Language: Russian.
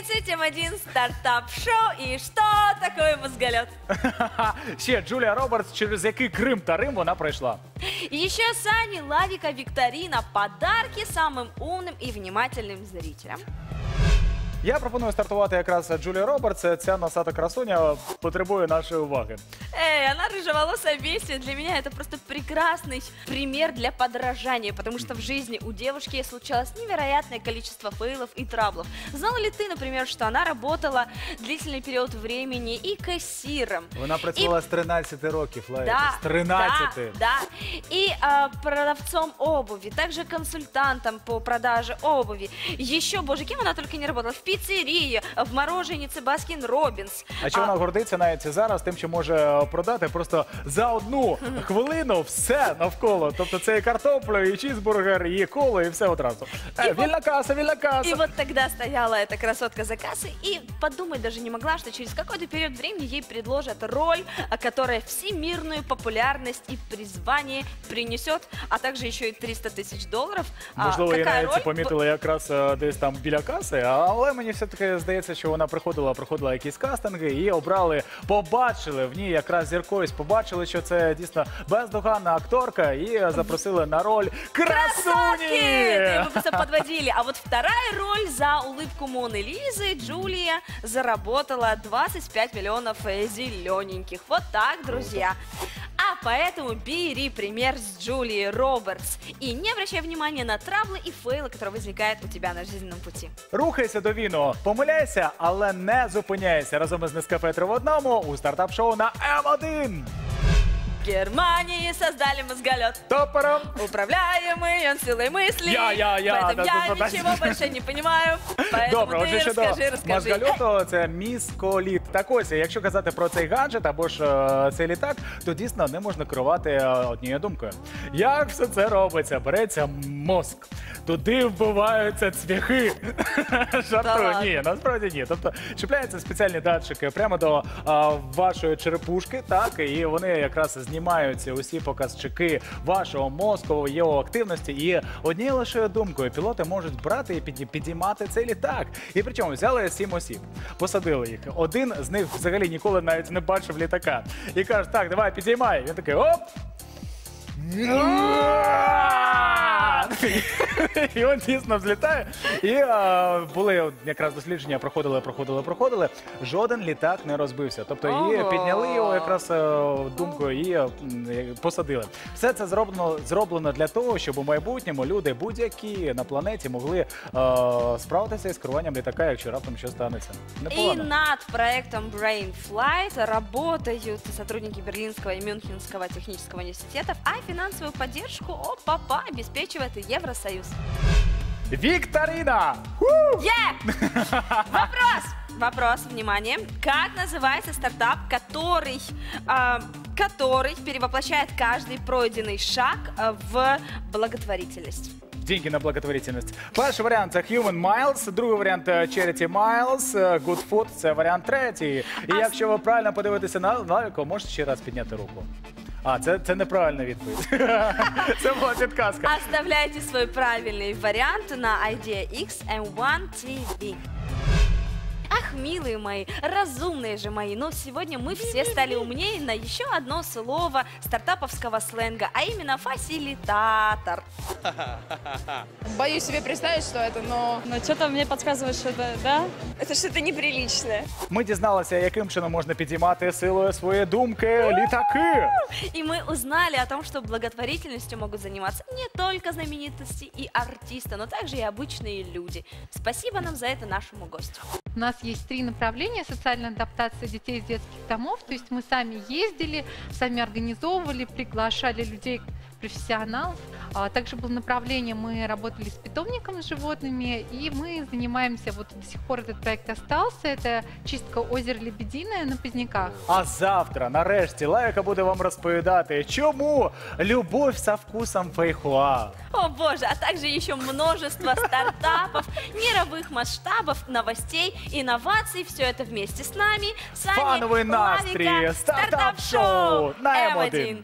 30, М1 стартап-шоу. И что такое мозголет? Ще Джулія Робертс, через який Крим та Рим вона пройшла. Еще Сани Лавика Викторина. Подарки самым умным и внимательным зрителям. Я пропоную стартувати якраз Джулія Робертс. Ця носата красуня потребує нашої уваги. Эй, она рыжеволосая бестия. Для меня это просто прекрасный пример для подражания, потому что в жизни у девушки случалось невероятное количество фейлов и траблов. Знала ли ты, например, что она работала длительный период времени и кассиром? Вона працювала з 13 років, Лайка. Да, З 13. Да, да. И а, продавцом обуви, также консультантом по продаже обуви. Еще, боже, кем она только не работала. В пиццерии, в мороженице Баскин Робинс. А чи вона гордиться навіть зараз тим, що може продати просто за одну хвилину все навколо. Тобто це і картопля, і чізбургер, і коло, і все одразу. Е, І вільна каса, вільна каса. И вот тогда стояла эта красотка за кассой и подумать даже не могла, что через какой-то период времени ей предложат роль, а, которая всемирную популярность и призвание принесет, а также еще и 300 тысяч долларов. А Можливо, її какая навіть роль? помітили якраз е, десь там біля каси, але мені все-таки здається, що вона приходила, проходила якісь кастинги, її обрали, побачили в ній якраз зіркою, побачили, що це дійсно бездоганна акторка, і запросили на роль красуні. Красотки! Мы просто подводили. А вот вторая роль за улыбку Моны Лизы Джулия заработала 25 миллионов э, зелененьких. Вот так, друзья. Поэтому бери пример с Джулии Робертс и не обращай внимания на травлы и фейлы, которые возникают у тебя на жизненном пути. Рухайся до віну, помиляйся, але не зупиняйся. Разом із Нескафе 3 в одному у стартап-шоу на М1. В Германии создали мозголет. Топором. Управляемый он силой мысли. Я, я, я, Поэтому да, я да, да. ничего больше не понимаю. Поэтому Добре, ты отже щодо расскажи, расскажи. мозгольоту, це місколіт. Так ось, якщо казати про цей гаджет або ж е, цей літак, то дійсно не можна керувати е, однією думкою. Як все це робиться? Береться мозк. Туди вбиваються цвяхи. Жартую, ладно? ні, насправді ні. Тобто чіпляються спеціальні датчики прямо до а, вашої черепушки, так і вони якраз знімаються усі показчики вашого мозку, його активності. І однією лише думкою пілоти можуть брати і підіймати цей літак. І причому взяли сім осіб, посадили їх. Один з них взагалі ніколи навіть не бачив літака. І каже, так, давай підіймай. Він такий оп. І він дійсно взлітає. І а, були якраз дослідження, проходили, проходили, проходили. Жоден літак не розбився. Тобто її Ого. підняли його якраз е, думкою і е, м, посадили. Все це зроблено, зроблено для того, щоб у майбутньому люди будь-які на планеті могли е, справитися із керуванням літака, якщо раптом щось станеться. И Непогано. над проектом Brain Flight работают сотрудники Берлинского и Мюнхенского технического университетов, а финансовую поддержку ОПАПА обеспечивает и Евросоюз. Вікторина! Е! Вопрос! Вопрос, внимание. Как называется стартап, который, а, который перевоплощает каждый пройденный шаг а, в благотворительность? Деньги на благотворительність. Перший варіант це Human Miles, другий варіант е, Charity Miles, е, Good Food – це варіант третій. І А якщо ви правильно подивитеся на лавіку, можете ще раз підняти руку. А, це, це неправильна відповідь. Це була підказка. Оставляйте свой правильный вариант на Idea X M1 TV. Ах, милые мои, разумные же мои, но сегодня мы все стали умнее на еще одно слово стартаповского сленга, а именно фасилитатор. Боюсь себе представить, что это, но... Но что-то мне подсказывает, что это, да? Это что-то неприличное. Ми дізналися, яким чином можна підіймати силою своєї думки літаки. И мы узнали о том, что благотворительностью могут заниматься не только знаменитости и артисты, но также и обычные люди. Спасибо нам за это нашему гостю. У нас есть три направления социальной адаптации детей из детских домов. То есть мы сами ездили, сами организовывали, приглашали людей профессионалов. А Также было направление, мы работали с питомником с животными, и мы занимаемся, вот до сих пор этот проект остался, это чистка озера Лебединое на Поздняках. А завтра, нарешті, Лайка буде вам розповідати, чому любов со вкусом фейхуа. О боже, а также еще множество стартапов, мировых масштабов, новостей, инноваций. Все это вместе с нами. С вами Фановий настрій, Лавика, стартап-шоу на М1.